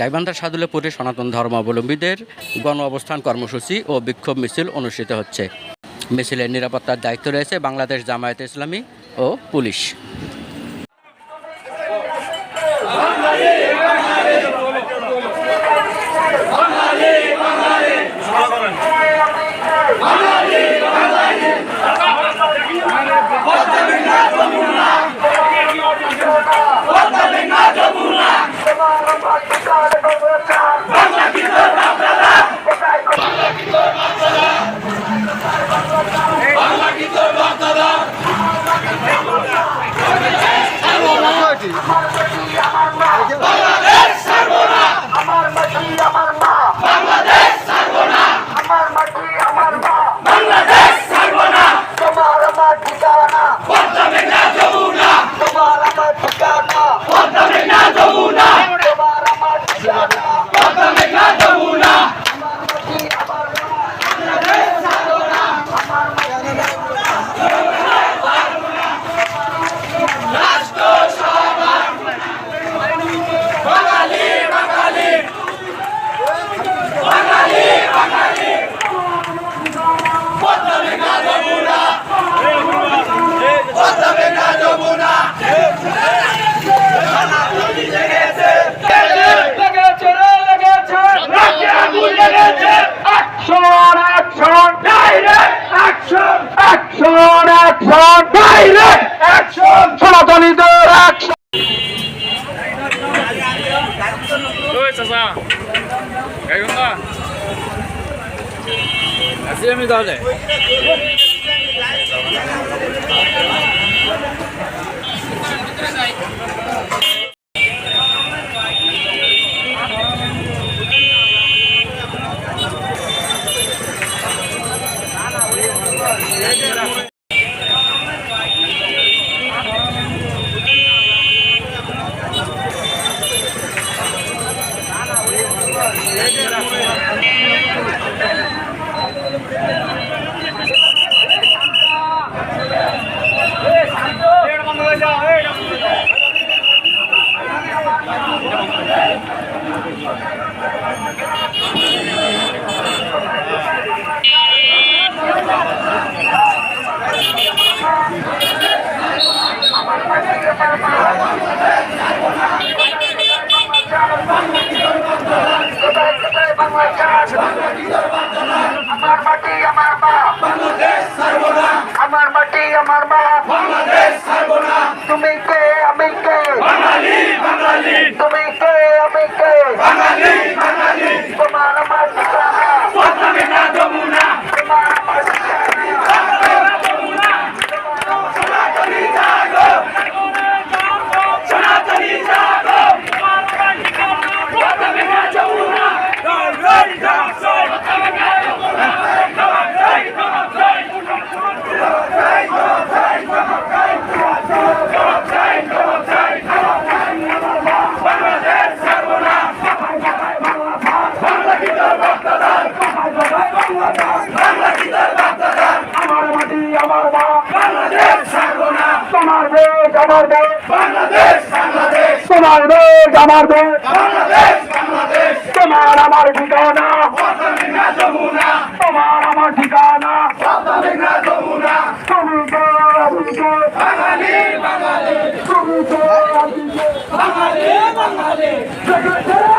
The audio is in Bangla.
গাইবান্ধার সাদুলেপুরে সনাতন ধর্মাবলম্বীদের গণ অবস্থান কর্মসূচি ও বিক্ষোভ মিছিল অনুষ্ঠিত হচ্ছে। মিছিলের নিরাপত্তার দায়িত্ব রয়েছে বাংলাদেশ জামায়াত ইসলামী ও পুলিশ। আমার মাটি আমার মা বাংলাদেশ ছাড়বো না আমার মাটি আমার মা বাংলাদেশ ছাড়বো না তোমার আমার ঠিকানা পদ্মে না যমুনা তোমার আমার ঠিকানা পদ্মে না যমুনা তোমার আমার ঠিকানা পদ্মে না যমুনা আমার মাটি আমার মা বাংলাদেশ ছাড়বো না আমার মাটি লেগেছে রে লেগেছে নাকে আগুন লেগেছে action action direct action action action direct action সনাতনীদের অ্যাকশন আছি আমি তাহলে আমার মাটি আমার মা বাংলাদেশ ছাড়বো না আমার মা বাংলাদেশ ছাড়বো না। তুমি কে আমি কে? বাঙালি বাঙালি। তুমি কে আমি কে? বাঙালি বাঙালি তোমার আমার ঠিকানা পদ্মে না যমুনা তোমার আমার ঠিকানা সনাতনী জাগো পদ্মে না যমুনা আমার মাটি আমার মা বাংলাদেশ ছাড়বো না তোমার দেশ আমার দেশ। বাংলাদেশ বাংলাদেশ। তোমার দেশ আমার দেশ। বাংলাদেশ বাংলাদেশ। তোমার আমার ঠিকানা। যমুনা। তোমার আমার ঠিকানা। যমুনা। তুমি তো বাঙালি বাঙালি। তুমি তো বাঙালি বাঙালি।